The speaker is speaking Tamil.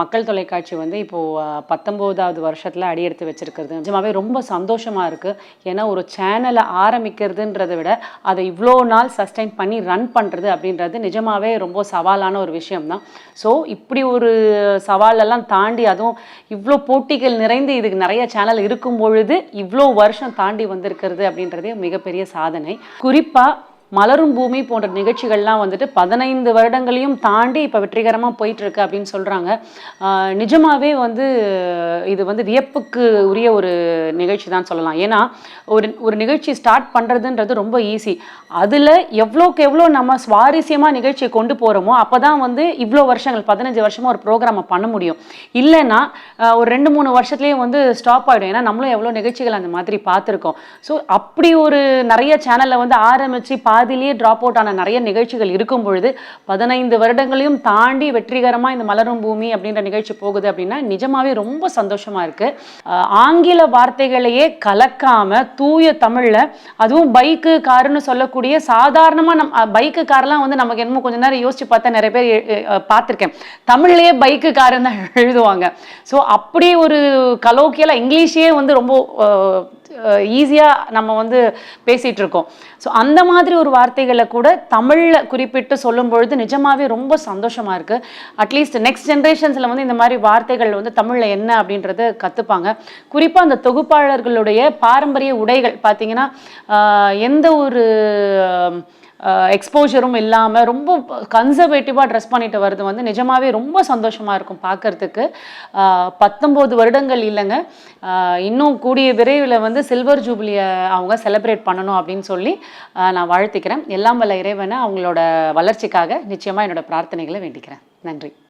மக்கள் தொலைக்காட்சி வந்து இப்போது பத்தொம்போதாவது வருஷத்தில் அடியெடுத்து வச்சுருக்கிறது. நிஜமாவே ரொம்ப சந்தோஷமாக இருக்குது ஏன்னா ஒரு சேனலை ஆரம்பிக்கிறதுன்றதை விட அதை இவ்வளோ நாள் சஸ்டைன் பண்ணி ரன் பண்ணுறது அப்படின்றது நிஜமாகவே ரொம்ப சவாலான ஒரு விஷயம்தான். ஸோ இப்படி ஒரு சவாலெல்லாம் தாண்டி அதுவும் இவ்வளோ போட்டிகள் நிறைந்து இதுக்கு நிறைய சேனல் இருக்கும் பொழுது இவ்வளோ வருஷம் தாண்டி வந்திருக்கிறது அப்படின்றதே மிகப்பெரிய சாதனை. குறிப்பாக மலரும் பூமி போன்ற நிகழ்ச்சிகள்லாம் வந்துட்டு பதினைந்து வருடங்களையும் தாண்டி இப்போ வெற்றிகரமாக போயிட்டுருக்கு அப்படின்னு சொல்கிறாங்க நிஜமாகவே வந்து இது வந்து வியப்புக்கு உரிய ஒரு நிகழ்ச்சி தான் சொல்லலாம். ஏன்னா ஒரு ஒரு நிகழ்ச்சி ஸ்டார்ட் பண்ணுறதுன்றது ரொம்ப ஈஸி. அதில் எவ்வளோக்கு எவ்வளோ நம்ம சுவாரஸ்யமாக நிகழ்ச்சியை கொண்டு போகிறோமோ அப்போ தான் வந்து இவ்வளோ வருஷங்கள் பதினஞ்சு வருஷமாக ஒரு ப்ரோக்ராமை பண்ண முடியும். இல்லைன்னா ஒரு ரெண்டு மூணு வருஷத்துலேயே வந்து ஸ்டாப் ஆகிடும் ஏன்னா நம்மளும் எவ்வளோ நிகழ்ச்சிகள் அந்த மாதிரி பார்த்துருக்கோம். ஸோ அப்படி ஒரு நிறைய சேனலில் வந்து ஆரம்பித்து பா பாதிலேயே ட்ராப் அவுட் ஆன நிறைய நிகழ்ச்சிகள் இருக்கும் பொழுது பதினைந்து வருடங்களையும் தாண்டி வெற்றிகரமாக இந்த மலரும் பூமி அப்படின்ற நிகழ்ச்சி போகுது அப்படின்னா நிஜமாவே ரொம்ப சந்தோஷமாக இருக்குது ஆங்கில வார்த்தைகளையே கலக்காமல் தூய தமிழில் அதுவும் பைக்கு காருன்னு சொல்லக்கூடிய சாதாரணமாக நம் பைக்கு கார்லாம் வந்து நமக்கு என்னமோ கொஞ்ச நேரம் யோசிச்சு பார்த்தா நிறைய பேர் பார்த்துருக்கேன். தமிழ்லேயே பைக்கு காருன்னு தான் எழுதுவாங்க. ஸோ அப்படி ஒரு கலோக்கியலாக இங்கிலீஷே வந்து ரொம்ப ஈஸியாக நம்ம வந்து பேசிகிட்டு இருக்கோம் ஸோ அந்த மாதிரி ஒரு வார்த்தைகளை கூட தமிழில் குறிப்பிட்டு சொல்லும் பொழுது நிஜமாகவே ரொம்ப சந்தோஷமாக இருக்குது அட்லீஸ்ட் நெக்ஸ்ட் ஜென்ரேஷன்ஸில் வந்து இந்த மாதிரி வார்த்தைகள் வந்து தமிழில் என்ன அப்படின்றத கற்றுப்பாங்க குறிப்பாக அந்த தொகுப்பாளர்களுடைய பாரம்பரிய உடைகள் பார்த்திங்கன்னா எந்த ஒரு எக்ஸ்போஜரும் இல்லாமல் ரொம்ப கன்சர்வேட்டிவாக ட்ரெஸ் பண்ணிட்டு வர்றது வந்து நிஜமாவே ரொம்ப சந்தோஷமாக இருக்கும் பார்க்கறதுக்கு பத்தொம்போது வருடங்கள் இல்லைங்க. இன்னும் கூடிய விரைவில் வந்து சில்வர் ஜூப்ளியை அவங்க செலிப்ரேட் பண்ணணும் அப்படின்னு சொல்லி நான் வாழ்த்திக்கிறேன். எல்லாம் வல்ல இறைவனை அவங்களோட வளர்ச்சிக்காக நிச்சயமாக என்னோட பிரார்த்தனைகளை வேண்டிக்கிறேன். நன்றி.